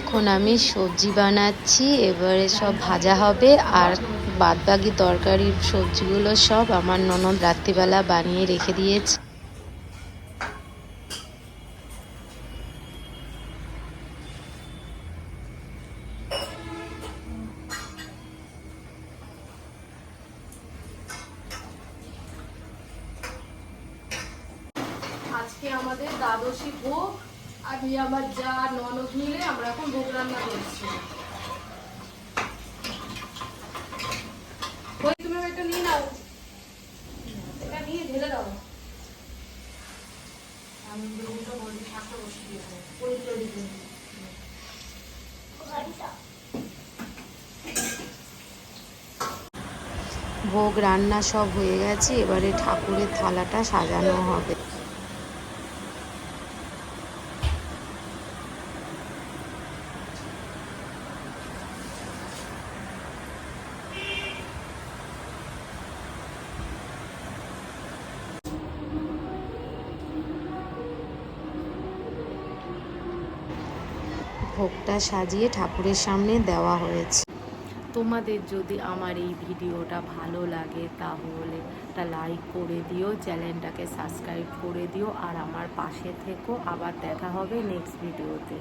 এখন আমি সবজি বানাচ্ছি, এবারে সব ভাজা হবে, আর বাদবাকি তরকারির সবজিগুলো সব আমার ননদ রাত্রিবেলা বানিয়ে রেখে দিয়েছে। আজকে আমাদের দ্বাদশী ভোগ আমি আমার যা ননদ মিলে আমরা এখন ভোগ রান্না করছি। নিয়ে নাও। ভোগ রান্না সব হয়ে গেছে, এবারে ঠাকুরের থালাটা সাজানো হবে। ভোগটা সাজিয়ে ঠাকুরের সামনে দেওয়া হয়েছে। তোমাদের যদি আমার এই ভিডিওটা ভালো লাগে তাহলে একটা লাইক করে দিও, চ্যানেলটাকে সাবস্ক্রাইব করে দিও, আর আমার পাশে থেকো। আবার দেখা হবে নেক্সট ভিডিওতে